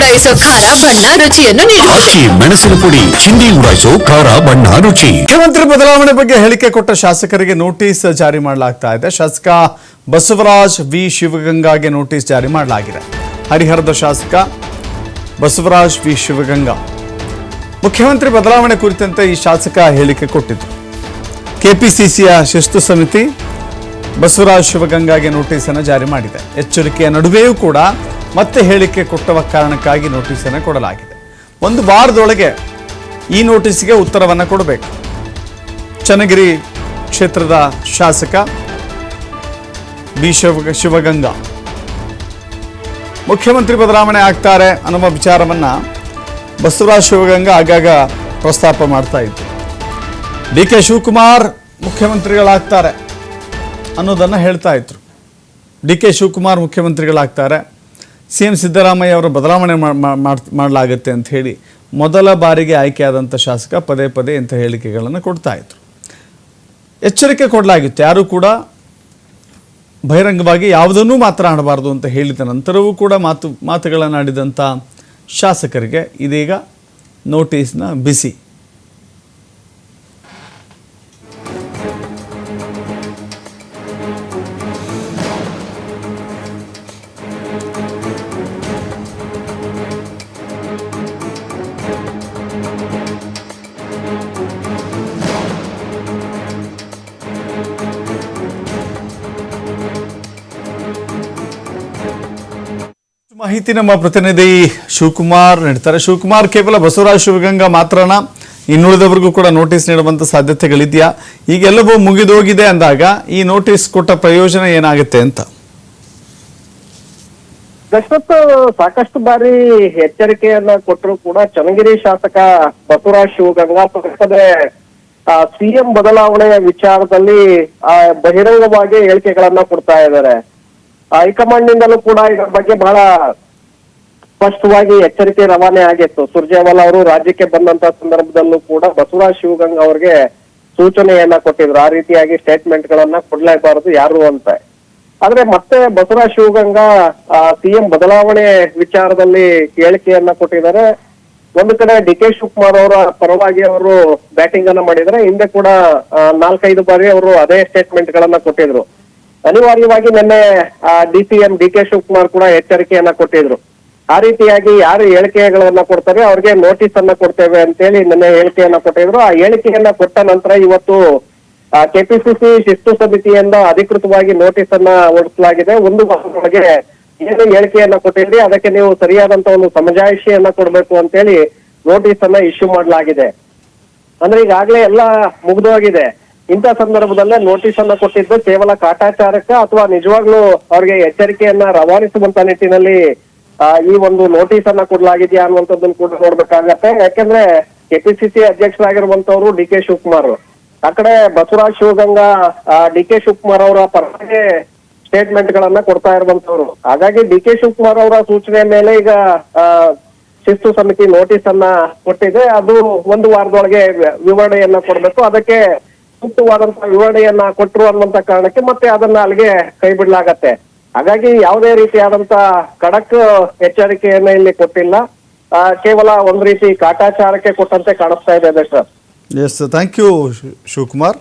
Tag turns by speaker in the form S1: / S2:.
S1: ಉಡಾಯಿಸೋ ಖಾರ ಬಣ್ಣ ರುಚಿಯನ್ನು ನೀಡುತ್ತದೆ
S2: ಮೆಣಸಿನ ಪುಡಿ ಚಿಂದಿ ಉಡಾಯಿಸೋ ಖಾರ ಬಣ್ಣ ರುಚಿ.
S3: ಮುಖ್ಯಮಂತ್ರಿ ಬದಲಾವಣೆ ಬಗ್ಗೆ ಹೇಳಿಕೆ ಕೊಟ್ಟ ಶಾಸಕರಿಗೆ ನೋಟಿಸ್ ಜಾರಿ ಮಾಡಲಾಗ್ತಾ ಇದೆ. ಶಾಸಕ ಬಸವರಾಜ್ ವಿ. ಶಿವಗಂಗಾಗೆ ನೋಟಿಸ್ ಜಾರಿ ಮಾಡಲಾಗಿದೆ. ಹರಿಹರದ ಶಾಸಕ ಬಸವರಾಜ್ ವಿ. ಶಿವಗಂಗಾ. ಮುಖ್ಯಮಂತ್ರಿ ಬದಲಾವಣೆ ಕುರಿತಂತೆ ಈ ಶಾಸಕ ಹೇಳಿಕೆ ಕೊಟ್ಟಿದ್ದು ಕೆಪಿಸಿಸಿಯ ಶಿಸ್ತು ಸಮಿತಿ ಬಸವರಾಜ್ ಶಿವಗಂಗಾಗೆ ನೋಟಿಸನ್ನು ಜಾರಿ ಮಾಡಿದೆ. ಎಚ್ಚರಿಕೆಯ ನಡುವೆಯೂ ಕೂಡ ಮತ್ತೆ ಹೇಳಿಕೆ ಕೊಟ್ಟವ ಕಾರಣಕ್ಕಾಗಿ ನೋಟಿಸನ್ನು ಕೊಡಲಾಗಿದೆ. ಒಂದು ವಾರದೊಳಗೆ ಈ ನೋಟಿಸ್ಗೆ ಉತ್ತರವನ್ನು ಕೊಡಬೇಕು. ಚನ್ನಗಿರಿ ಕ್ಷೇತ್ರದ ಶಾಸಕ ಬಿ ಶಿವ ಶಿವಗಂಗಾ. ಮುಖ್ಯಮಂತ್ರಿ ಬದಲಾವಣೆ ಆಗ್ತಾರೆ ಅನ್ನುವ ವಿಚಾರವನ್ನ ಬಸವರಾಜ ಶಿವಗಂಗಾ ಆಗಾಗ ಪ್ರಸ್ತಾಪ ಮಾಡ್ತಾ ಇದ್ರು. ಡಿ ಕೆ ಶಿವಕುಮಾರ್ ಮುಖ್ಯಮಂತ್ರಿಗಳಾಗ್ತಾರೆ ಅನ್ನೋದನ್ನು ಹೇಳ್ತಾ ಇದ್ರು. ಡಿ ಕೆ ಶಿವಕುಮಾರ್ ಮುಖ್ಯಮಂತ್ರಿಗಳಾಗ್ತಾರೆ. ಸಿ ಎಂ ಸಿದ್ದರಾಮಯ್ಯ ಅವರು ಬದಲಾವಣೆ ಮಾಡಲಾಗುತ್ತೆ ಅಂತ ಹೇಳಿ ಮೊದಲ ಬಾರಿಗೆ ಆಯ್ಕೆಯಾದಂಥ ಶಾಸಕ ಪದೇ ಪದೇ ಇಂಥ ಹೇಳಿಕೆಗಳನ್ನು ಕೊಡ್ತಾ ಇದ್ರು. ಎಚ್ಚರಿಕೆ ಕೊಡಲಾಗಿತ್ತು. ಯಾರೂ ಕೂಡ ಬಹಿರಂಗವಾಗಿ ಯಾವುದನ್ನೂ ಮಾತನಾಡಬಾರ್ದು ಅಂತ ಹೇಳಿದ ನಂತರವೂ ಕೂಡ ಮಾತು ಮಾತುಗಳನ್ನಾಡಿದಂಥ ಶಾಸಕರಿಗೆ ಇದೀಗ ನೋಟಿಸ್ನ ಬಿಸಿ. ಮಾಹಿತಿ ನಮ್ಮ ಪ್ರತಿನಿಧಿ ಶಿವಕುಮಾರ್ ನೀಡ್ತಾರೆ. ಶಿವಕುಮಾರ್, ಕೇವಲ ಬಸವರಾಜ ಶಿವಗಂಗಾ ಮಾತ್ರನ? ಇನ್ನುಳಿದವರಿಗೂ ಕೂಡ ನೋಟಿಸ್ ನೀಡುವಂತ ಸಾಧ್ಯತೆಗಳಿದೆಯಾ? ಈಗೆಲ್ಲವೂ ಮುಗಿದೋಗಿದೆ ಅಂದಾಗ ಈ ನೋಟಿಸ್ ಕೊಟ್ಟ ಪ್ರಯೋಜನ ಏನಾಗುತ್ತೆ ಅಂತ?
S4: ದಶರಥ್ ಸಾಕಷ್ಟು ಬಾರಿ ಎಚ್ಚರಿಕೆಯನ್ನ ಕೊಟ್ಟರು ಕೂಡ ಚನ್ನಗಿರಿ ಶಾಸಕ ಬಸವರಾಜ ಶಿವಗಂಗಾ ಪಕ್ಷದೇ ಸಿಎಂ ಬದಲಾವಣೆಯ ವಿಚಾರದಲ್ಲಿ ಬಹಿರಂಗವಾಗಿ ಹೇಳಿಕೆಗಳನ್ನ ಕೊಡ್ತಾ ಇದ್ದಾರೆ. ಹೈಕಮಾಂಡ್ ನಿಂದಲೂ ಕೂಡ ಇದರ ಬಗ್ಗೆ ಬಹಳ ಸ್ಪಷ್ಟವಾಗಿ ಎಚ್ಚರಿಕೆ ರವಾನೆ ಆಗಿತ್ತು. ಸುರ್ಜೇವಾಲಾ ಅವರು ರಾಜ್ಯಕ್ಕೆ ಬಂದಂತ ಸಂದರ್ಭದಲ್ಲೂ ಕೂಡ ಬಸವರಾಜ್ ಶಿವಗಂಗ ಅವರಿಗೆ ಸೂಚನೆಯನ್ನ ಕೊಟ್ಟಿದ್ರು. ಆ ರೀತಿಯಾಗಿ ಸ್ಟೇಟ್ಮೆಂಟ್ ಗಳನ್ನ ಕೊಡ್ಲೇಬಾರದು ಯಾರು ಅಂತ. ಆದ್ರೆ ಮತ್ತೆ ಬಸವರಾಜ್ ಶಿವಗಂಗ ಸಿಎಂ ಬದಲಾವಣೆ ವಿಚಾರದಲ್ಲಿ ಹೇಳಿಕೆಯನ್ನ ಕೊಟ್ಟಿದ್ದಾರೆ. ಒಂದು ಕಡೆ ಡಿ ಕೆ ಶಿವಕುಮಾರ್ ಅವರ ಪರವಾಗಿ ಅವರು ಬ್ಯಾಟಿಂಗ್ ಅನ್ನ ಮಾಡಿದರೆ ಹಿಂದೆ ಕೂಡ ನಾಲ್ಕೈದು ಬಾರಿ ಅವರು ಅದೇ ಸ್ಟೇಟ್ಮೆಂಟ್ ಗಳನ್ನ ಕೊಟ್ಟಿದ್ರು. ಅನಿವಾರ್ಯವಾಗಿ ನಿನ್ನೆ D C M D K Shivakumar ಕೂಡ ಎಚ್ಚರಿಕೆಯನ್ನ ಕೊಟ್ಟಿದ್ರು. ಆ ರೀತಿಯಾಗಿ ಯಾರು ಹೇಳಿಕೆಗಳನ್ನ ಕೊಡ್ತಾರೆ, ಅವ್ರಿಗೆ ನೋಟಿಸ್ ಅನ್ನ ಕೊಡ್ತೇವೆ ಅಂತೇಳಿ ನಿನ್ನೆ ಹೇಳಿಕೆಯನ್ನ ಕೊಟ್ಟಿದ್ರು. ಆ ಹೇಳಿಕೆಯನ್ನ ಕೊಟ್ಟ ನಂತರ ಇವತ್ತು ಕೆಪಿಸಿಸಿ ಶಿಸ್ತು ಸಮಿತಿಯಿಂದ ಅಧಿಕೃತವಾಗಿ ನೋಟಿಸ್ ಅನ್ನ ಹೊರಡಿಸಲಾಗಿದೆ. ಒಂದು ವಾರದೊಳಗೆ ಏನು ಹೇಳಿಕೆಯನ್ನ ಕೊಟ್ಟಿದ್ರಿ, ಅದಕ್ಕೆ ನೀವು ಸರಿಯಾದಂತ ಒಂದು ಸಮಜಾಯಿಷಿಯನ್ನ ಕೊಡ್ಬೇಕು ಅಂತೇಳಿ ನೋಟಿಸ್ ಅನ್ನ ಇಶ್ಯೂ ಮಾಡಲಾಗಿದೆ. ಅಂದ್ರೆ ಈಗಾಗಲೇ ಎಲ್ಲ ಮುಗ್ದೋಗಿದೆ. ಇಂಥ ಸಂದರ್ಭದಲ್ಲೇ ನೋಟಿಸ್ ಅನ್ನ ಕೊಟ್ಟಿದ್ದು ಕೇವಲ ಕಾಟಾಚಾರಕ್ಕ ಅಥವಾ ನಿಜವಾಗ್ಲೂ ಅವ್ರಿಗೆ ಎಚ್ಚರಿಕೆಯನ್ನ ರವಾನಿಸುವಂತ ನಿಟ್ಟಿನಲ್ಲಿ ಈ ಒಂದು ನೋಟಿಸ್ ಅನ್ನ ಕೊಡ್ಲಾಗಿದೆಯಾ ಅನ್ನುವಂಥದ್ದನ್ನು ಕೂಡ ನೋಡ್ಬೇಕಾಗತ್ತೆ. ಯಾಕೆಂದ್ರೆ ಕೆಪಿಸಿಸಿ ಅಧ್ಯಕ್ಷರಾಗಿರುವಂತವ್ರು ಡಿ ಕೆ ಶಿವಕುಮಾರ್ ಆ ಕಡೆ ಬಸವರಾಜ್ ಶಿವಗಂಗಾ ಡಿ ಕೆ ಶಿವಕುಮಾರ್ ಅವರ ಪರವಾಗಿ ಸ್ಟೇಟ್ಮೆಂಟ್ ಗಳನ್ನ ಕೊಡ್ತಾ ಇರುವಂತವ್ರು ಹಾಗಾಗಿ ಡಿ ಕೆ ಶಿವಕುಮಾರ್ ಅವರ ಸೂಚನೆ ಮೇಲೆ ಈಗ ಶಿಸ್ತು ಸಮಿತಿ ನೋಟಿಸ್ ಅನ್ನ ಕೊಟ್ಟಿದೆ. ಅದು ಒಂದು ವಾರದೊಳಗೆ ವಿವರಣೆಯನ್ನ ಕೊಡಬೇಕು. ಅದಕ್ಕೆ ಸೂಕ್ತವಾದಂತಹ ವಿವರಣೆಯನ್ನ ಕೊಟ್ಟರು ಅನ್ನುವಂತ ಕಾರಣಕ್ಕೆ ಮತ್ತೆ ಅದನ್ನ ಅಲ್ಲಿಗೆ ಕೈ ಬಿಡ್ಲಾಗತ್ತೆ ಹಾಗಾಗಿ ಯಾವುದೇ ರೀತಿಯಾದಂತ ಖಡಕ್ ಎಚ್ಚರಿಕೆಯನ್ನ ಇಲ್ಲಿ ಕೊಟ್ಟಿಲ್ಲ. ಕೇವಲ ಒಂದ್ ರೀತಿ ಕಾಟಾಚಾರಕ್ಕೆ ಕೊಟ್ಟಂತೆ ಕಾಣಿಸ್ತಾ ಇದೆ sir.
S3: Yes thank you Shivakumar